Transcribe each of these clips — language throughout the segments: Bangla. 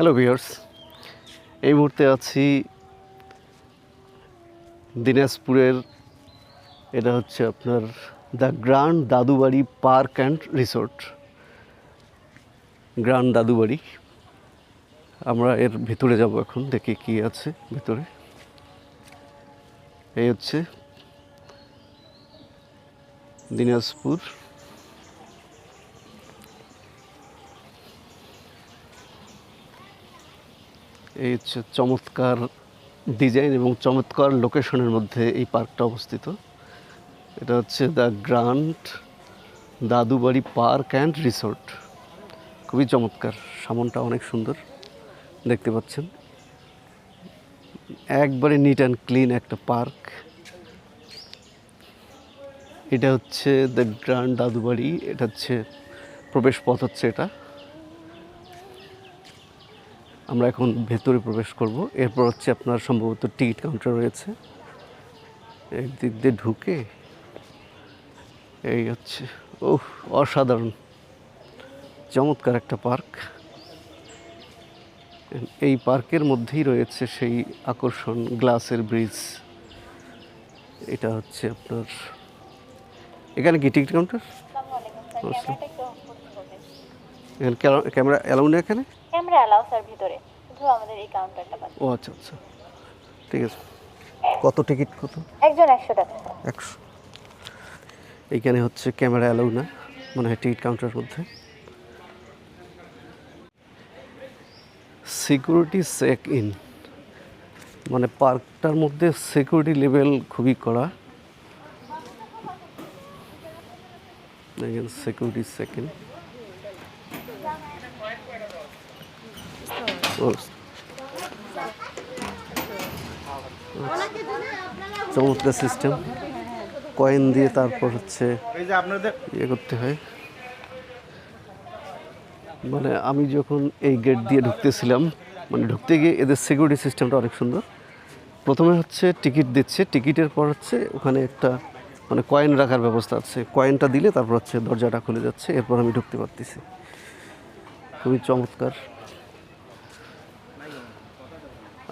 হ্যালো ভিউয়ার্স এই মুহূর্তে আছি দিনাজপুরের, এটা হচ্ছে আপনার the grand Dadubari park and resort. Grand Dadubari. আমরা এর ভিতরে যাব এখন, দেখি কি আছে ভিতরে। এই হচ্ছে দিনাজপুর। এই হচ্ছে চমৎকার ডিজাইন এবং চমৎকার লোকেশনের মধ্যে এই পার্কটা অবস্থিত। এটা হচ্ছে the grand Dadubari park and resort. খুবই চমৎকার, সামনটা অনেক সুন্দর, দেখতে পাচ্ছেন। একবারে নিট অ্যান্ড ক্লিন একটা পার্ক। এটা হচ্ছে দ্য গ্র্যান্ড দাদুবাড়ি, এটা হচ্ছে প্রবেশ পথ হচ্ছে এটা। আমরা এখন ভেতরে প্রবেশ করব। এরপর হচ্ছে আপনার সম্ভবত টিকিট কাউন্টার রয়েছে। একদিক দিয়ে ঢুকে এই হচ্ছে ও অসাধারণ চমৎকার একটা পার্ক। এই পার্কের মধ্যেই রয়েছে সেই আকর্ষণ গ্লাসের ব্রিজ। এটা হচ্ছে আপনার এখানে কি টিকিট কাউন্টার? এখানে ক্যামেরা অ্যালাউ নেই এখানে? ক্যামেরা অ্যালাউ স্যার ভিতরে। শুধু আমাদের এই কাউন্টারটা বাদ। ও আচ্ছা আচ্ছা। ঠিক আছে। কত টিকিট কত? একজন একশো টাকা। একশো। এইখানে হচ্ছে ক্যামেরা অ্যালাউ না। মনে হয় টিকিট কাউন্টারের মধ্যে। সিকিউরিটি চেক ইন মানে পার্কটার মধ্যে সিকিউরিটি লেভেল খুবই কড়া। সিকিউরিটি চেক ইন চমৎকার সিস্টেম কয়েন দিয়ে তারপর হচ্ছে ইয়ে করতে হয়। মানে আমি যখন এই গেট দিয়ে ঢুকতেছিলাম মানে ঢুকতে গিয়ে এদের সিকিউরিটি সিস্টেমটা অনেক সুন্দর। প্রথমে হচ্ছে টিকিট দিচ্ছে। টিকিটের পর হচ্ছে ওখানে একটা মানে কয়েন রাখার ব্যবস্থা আছে। কয়েনটা দিলে তারপর হচ্ছে দরজাটা খুলে যাচ্ছে। এরপর আমি ঢুকতে পারতেছি। খুবই চমৎকার।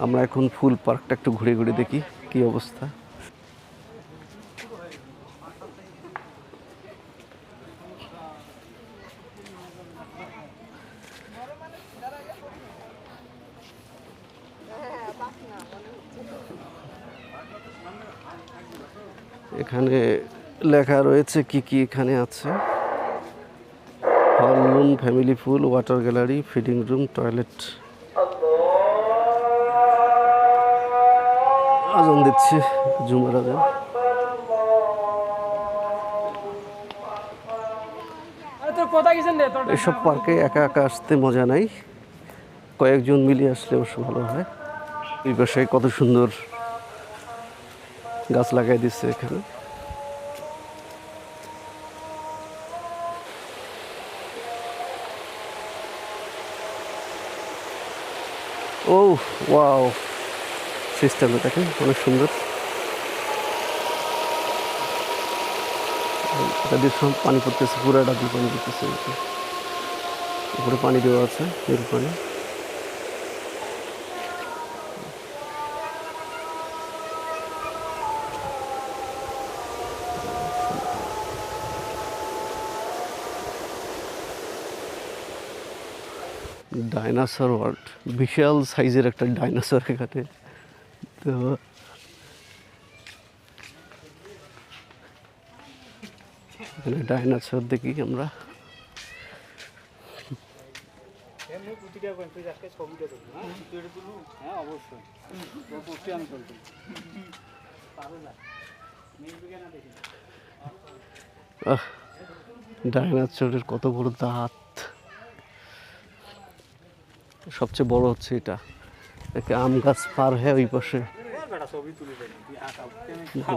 আমরা এখন ফুল পার্কটা একটু ঘুরে ঘুরে দেখি কি অবস্থা। এখানে লেখা রয়েছে কি কি এখানে আছে। হল রুম, ফ্যামিলি ফুল, water gallery feeding room, toilet. আজান দিচ্ছে জুমার আজান এসব পার্কে একা একা আসতে মজা নাই। কয়েকজন মিলিয়ে আসলে অবশ্য ভালো হয়। এই পাশে কত সুন্দর গাছ লাগাই দিচ্ছে এখানে। ও ওয়াও। সিস্টেম দেখেন অনেক সুন্দর। পানি পড়তেছে পুরাটা দিয়ে পানি পড়তেছে উপরে পানি দেওয়া আছে, নীল পানি। ডাইনোসর ওয়ার্ল্ড বিশাল সাইজের একটা ডাইনোসর এখানে। তো এখানে ডাইনোসর দেখি আমরা। হ্যাঁ তুই এটা তুলবো? হ্যাঁ দেখি। ডাইনোসরের কত বড় দাঁত। সবচেয়ে বড় হচ্ছে এটা। একে আম গাছ পার হয়ে ওই পাশে।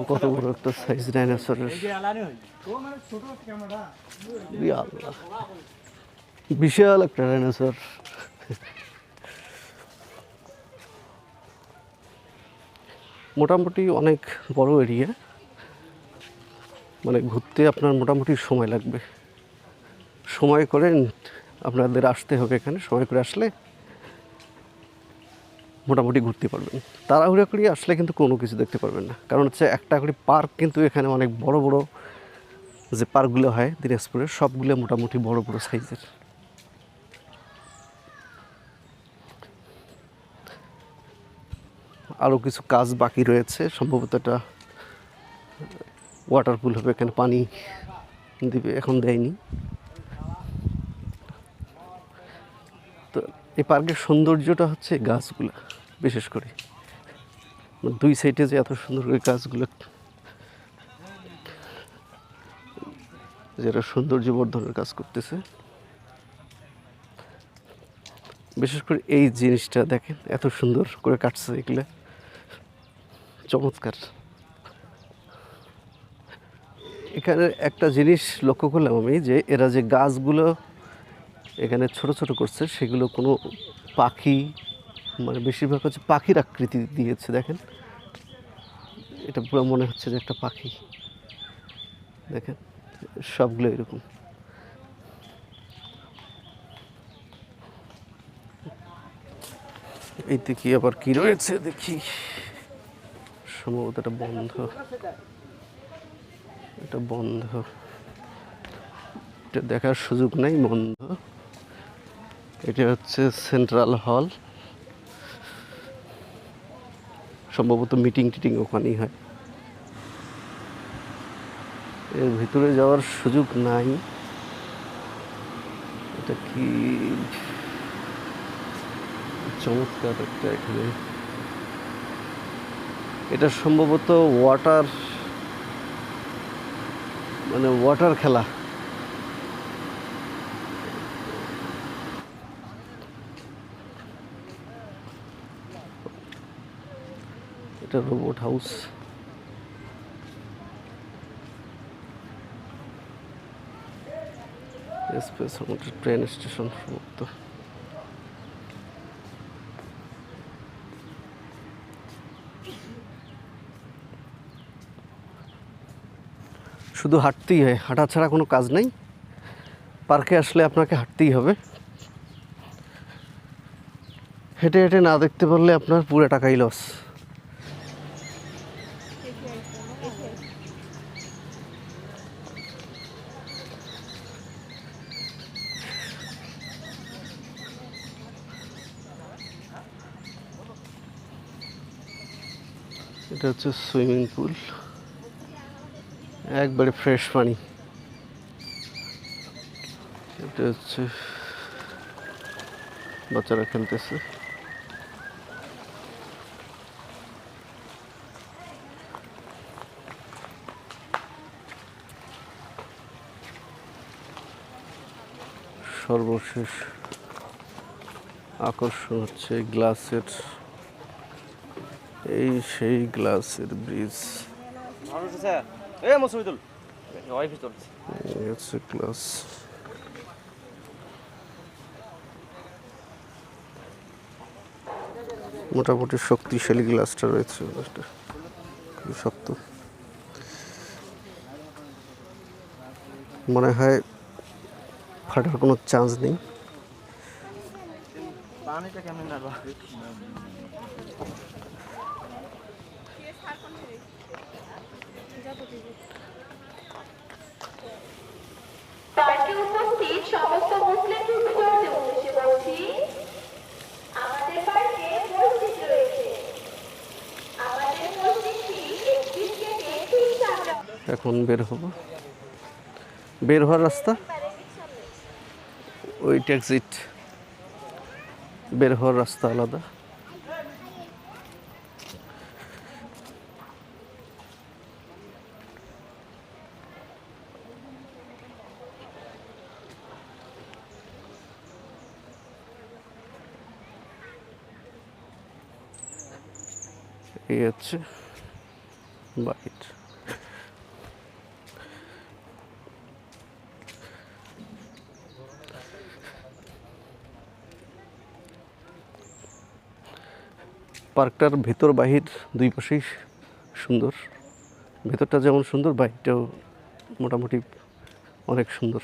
কত বড় একটা সাইজ ডাইনোসরের মানে ছোট ক্যামেরা আল্লাহ বিশাল একটা ডাইনোসর মোটামুটি অনেক বড় এরিয়া মানে ঘুরতে আপনার মোটামুটি সময় লাগবে। সময় করে আপনাদের আসতে হবে এখানে। সময় করে আসলে মোটামুটি ঘুরতে পারবেন। তাড়াহুড়া করে আসলে কিন্তু কোনো কিছু দেখতে পারবেন না। কারণ হচ্ছে একটা করে পার্ক কিন্তু এখানে অনেক বড় বড় যে পার্কগুলো হয় দিনাজপুরে সবগুলো মোটামুটি বড় বড় সাইজের। আরও কিছু কাজ বাকি রয়েছে। সম্ভবত এটা ওয়াটার পুল হবে, এখানে পানি দিবে, এখন দেয়নি তো এই পার্কের সৌন্দর্যটা হচ্ছে গাছগুলো, বিশেষ করে। মানে দুই সাইডে যে এত সুন্দর করে গাছগুলো যেটা সৌন্দর্য বর্ধনের কাজ করতেছে। বিশেষ করে এই জিনিসটা দেখেন, এত সুন্দর করে কাটছে এগুলো। চমৎকার। এখানে একটা জিনিস লক্ষ্য করলাম আমি, যে এরা যে গাছগুলো এখানে ছোট ছোট করছে, সেগুলো কোনো পাখি মানে বেশিরভাগ হচ্ছে পাখির আকৃতি দিয়েছে, দেখেন। এটা পুরো মনে হচ্ছে যে একটা পাখি। দেখেন, সবগুলো এরকম। এইতে কি আবার কি রয়েছে দেখি। সম্ভবত এটা বন্ধ। এটা বন্ধ। এটা দেখার সুযোগ নাই, বন্ধ। এটা হচ্ছে সেন্ট্রাল হল। সম্ভবত মিটিং টিটিং ওখানেই হয়। এর ভিতরে যাওয়ার সুযোগ নাই। এটা কি? চমৎকার একটা এখানে। এটা সম্ভবত ওয়াটার মানে ওয়াটার খেলা। এটা রোবট হাউস ট্রেন স্টেশন সম্ভবত শুধু হাঁটতেই হয়, হাঁটা ছাড়া কোনো কাজ নেই। পার্কে আসলে আপনাকে হাঁটতেই হবে। হেঁটে হেঁটে না দেখতে পারলে আপনার পুরো টাকাই লস এটা হচ্ছে সুইমিং পুল। একবারে ফ্রেশ পানি। এটা হচ্ছে বাচ্চারা খেলতেছে। সর্বশেষ আকর্ষণ হচ্ছে গ্লাসের এই সেই গ্লাসের ব্রিজ। গ্লাস। মোটামুটি শক্তিশালী গ্লাসটা রয়েছে গ্লাসটা। খুবই শক্ত। মনে হয় ফাটার কোনো চান্স নেই। পানিটা কেমন এখন বের হব। বের হওয়ার রাস্তা? ওই ট্যাক্সিট বের হওয়ার রাস্তা আলাদা। এই হচ্ছে পার্কটার ভেতর বাহির দুই পাশেই সুন্দর। ভেতরটা যেমন সুন্দর বাহিরটাও মোটামুটি অনেক সুন্দর।